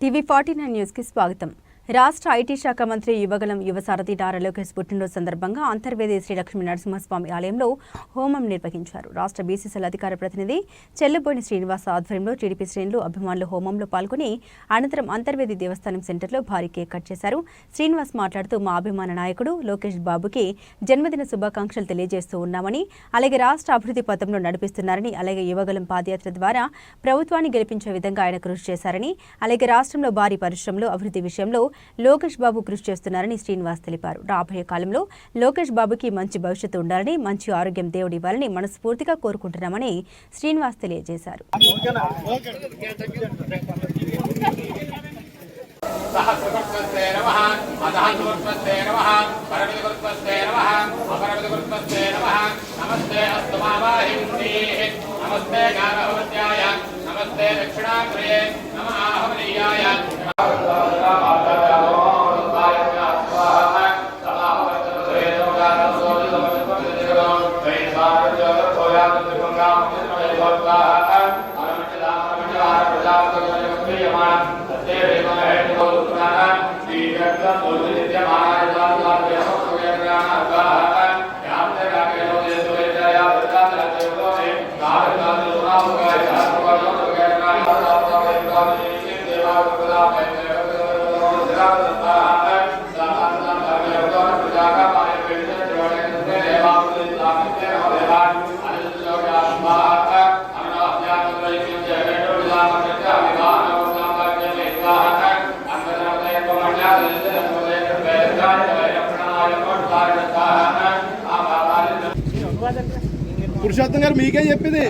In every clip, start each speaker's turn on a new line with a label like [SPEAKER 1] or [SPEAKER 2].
[SPEAKER 1] TV forty nine న్యూస్కి స్వాగతం రాష్ట్ర ఐటీ శాఖ మంత్రి యువగలం యువ సారథి లోకేష్ పుట్టినరోజు సందర్భంగా అంతర్వేది శ్రీ లక్ష్మీ నరసింహస్వామి ఆలయంలో హోమం నిర్వహించారు. రాష్ట్ర బీసీసీఎల్ అధికార ప్రతినిధి చెల్లబోయిన శ్రీనివాస ఆధ్వర్యంలో టీడీపీ శ్రేణులు అభిమానులు హోమంలో పాల్గొని అనంతరం అంతర్వేది దేవస్థానం సెంటర్లో భారీ కేక్ కట్ చేశారు. శ్రీనివాస్ మాట్లాడుతూ మా అభిమాన నాయకుడు లోకేష్ బాబుకి జన్మదిన శుభాకాంక్షలు తెలియజేస్తూ ఉన్నామని అలాగే రాష్ట్ర అభివృద్ధి పథంలో నడిపిస్తున్నారని అలాగే యువగలం పాదయాత్ర ద్వారా ప్రభుత్వాన్ని గెలిపించే విధంగా ఆయన కృషి చేశారని అలాగే రాష్ట్రంలో భారీ పరిశ్రమలు అభివృద్ధి విషయంలో లోకేష్ బాబు కృషి చేస్తున్నారని శ్రీనివాస్ తెలిపారు రాబోయే కాలంలో లోకేష్ బాబుకి మంచి భవిష్యత్తు ఉండాలని మంచి ఆరోగ్యం దేవుడి ఇవ్వాలని మనస్ఫూర్తిగా కోరుకుంటున్నామని శ్రీనివాస్ తెలియజేశారు
[SPEAKER 2] సహస్రగురుత్వస్తే నమః అధహన్గురుత్వస్తే నమః పరమిదగురుత్వస్తే నమః అపరమిదగురుత్వస్తే నమః నమస్తే అస్తు మావాహింసీః నమస్తే గారహవత్యాయ నమస్తే దక్షిణాగ్రయే నమ ఆహవనీయాయ لا حول ولا قوة
[SPEAKER 3] పురుషోత్తం గారు మీకే చెప్పింది?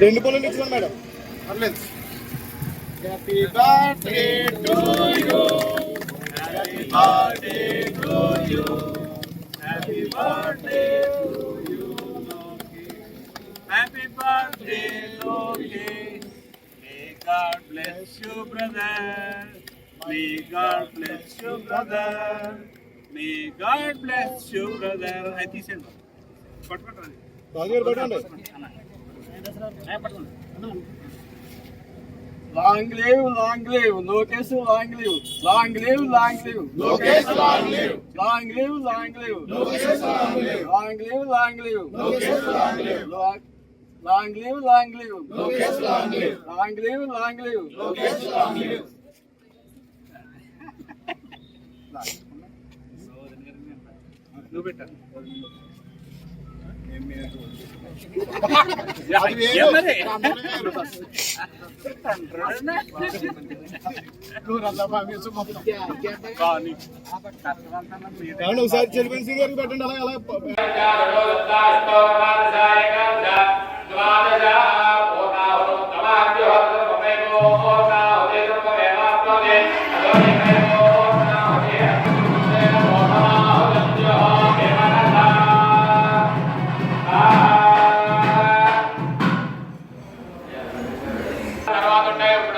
[SPEAKER 3] రెండు పనులు ఇచ్చుకోండి మేడం. పర్లేదు happy birthday to you happy birthday to you Happy birthday
[SPEAKER 4] Happy birthday, Loki. May God bless you, brother. May God bless you, brother. May God bless you, brother. I think so. పట్టుకుంటాను
[SPEAKER 3] రాజుగారు పట్టండి
[SPEAKER 4] long live long live Lokesh long live long live long live
[SPEAKER 3] Lokesh long live.
[SPEAKER 4] Long live long live
[SPEAKER 3] Lokesh long live.
[SPEAKER 4] Long live long live
[SPEAKER 3] Lokesh long live.
[SPEAKER 4] Long live long live
[SPEAKER 3] Lokesh long live.
[SPEAKER 4] Long live long live
[SPEAKER 3] Lokesh long live.
[SPEAKER 4] నువ్వు పెట్టాను
[SPEAKER 3] ఒకసారి చెలిపోయిన సింగ్ పెట్టండి అలా అలా
[SPEAKER 2] తర్వాత தேவைப்படும்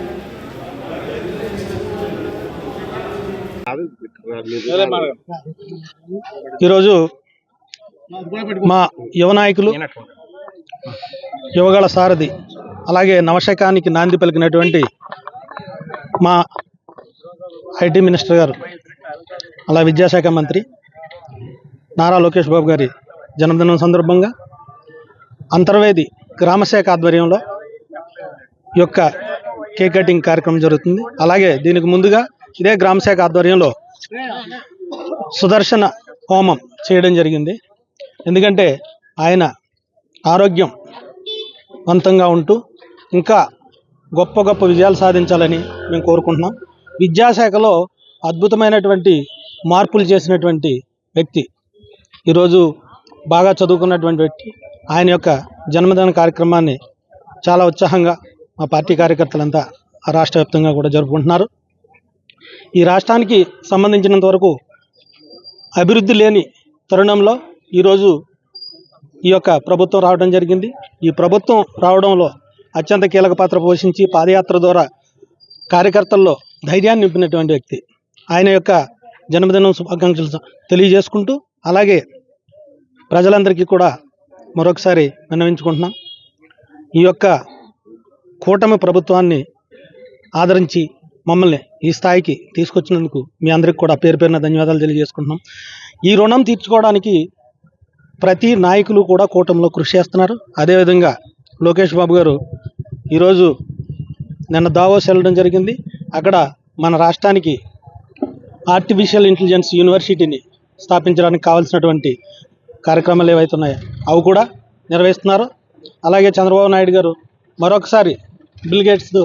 [SPEAKER 5] ఈరోజు మా యువ నాయకులు యువగల సారథి అలాగే నవశకానికి నాంది పలికినటువంటి మా ఐటీ మినిస్టర్ గారు అలా విద్యాశాఖ మంత్రి నారా లోకేష్ బాబు గారి జన్మదినం సందర్భంగా అంతర్వేది గ్రామశాఖ ఆధ్వర్యంలో యొక్క కేక్ కటింగ్ కార్యక్రమం జరుగుతుంది. అలాగే దీనికి ముందుగా ఇదే గ్రామశాఖ ఆధ్వర్యంలో సుదర్శన హోమం చేయడం జరిగింది. ఎందుకంటే ఆయన ఆరోగ్యం వంతంగా ఉంటూ ఇంకా గొప్ప గొప్ప విజయాలు సాధించాలని మేము కోరుకుంటున్నాం. విద్యాశాఖలో అద్భుతమైనటువంటి మార్పులు చేసినటువంటి వ్యక్తి. ఈరోజు బాగా చదువుకున్నటువంటి వ్యక్తి. ఆయన యొక్క జన్మదిన కార్యక్రమాన్ని చాలా ఉత్సాహంగా మా పార్టీ కార్యకర్తలంతా రాష్ట్ర వ్యాప్తంగా కూడా జరుపుకుంటున్నారు. ఈ రాష్ట్రానికి సంబంధించినంత వరకు అభివృద్ధి లేని తరుణంలో ఈరోజు ఈ యొక్క ప్రభుత్వం రావడం జరిగింది. ఈ ప్రభుత్వం రావడంలో అత్యంత కీలక పాత్ర పోషించి పాదయాత్ర ద్వారా కార్యకర్తల్లో ధైర్యాన్ని నింపినటువంటి వ్యక్తి. ఆయన యొక్క జన్మదినం శుభాకాంక్షలు తెలియజేసుకుంటూ అలాగే ప్రజలందరికీ కూడా మరొకసారి విన్నవించుకుంటున్నాం. ఈ యొక్క కూటమి ప్రభుత్వాన్ని ఆదరించి మమ్మల్ని ఈ స్థాయికి తీసుకొచ్చినందుకు మీ అందరికి కూడా పేరు పేరున ధన్యవాదాలు తెలియజేసుకుంటున్నాం. ఈ రుణం తీర్చుకోవడానికి ప్రతి నాయకులు కూడా కూటమిలో కృషి చేస్తున్నారు. అదేవిధంగా లోకేష్ బాబు గారు ఈరోజు నిన్న దావోస్ వెళ్ళడం జరిగింది. అక్కడ మన రాష్ట్రానికి ఆర్టిఫిషియల్ ఇంటెలిజెన్స్ యూనివర్సిటీని స్థాపించడానికి కావాల్సినటువంటి కార్యక్రమాలు ఏవైతే ఉన్నాయో అవి కూడా నిర్వహిస్తున్నారు. అలాగే చంద్రబాబు నాయుడు గారు మరొకసారి బిల్ గేట్స్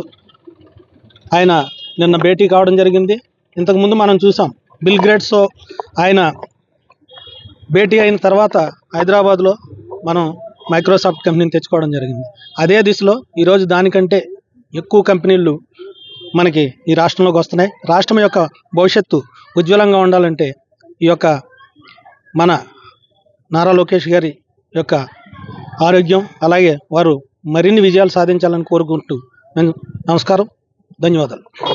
[SPEAKER 5] ఆయన నిన్న భేటీ కావడం జరిగింది. ఇంతకుముందు మనం చూసాం బిల్ గ్రేట్స్తో ఆయన భేటీ అయిన తర్వాత హైదరాబాద్లో మనం మైక్రోసాఫ్ట్ కంపెనీని తెచ్చుకోవడం జరిగింది. అదే దిశలో ఈరోజు దానికంటే ఎక్కువ కంపెనీలు మనకి ఈ రాష్ట్రంలోకి వస్తున్నాయి. రాష్ట్రం యొక్క భవిష్యత్తు ఉజ్వలంగా ఉండాలంటే ఈ యొక్క మన నారా లోకేష్ గారి యొక్క ఆరోగ్యం అలాగే వారు మరిన్ని విజయాలు సాధించాలని కోరుకుంటూ నేను నమస్కారం. ధన్యవాదాలు.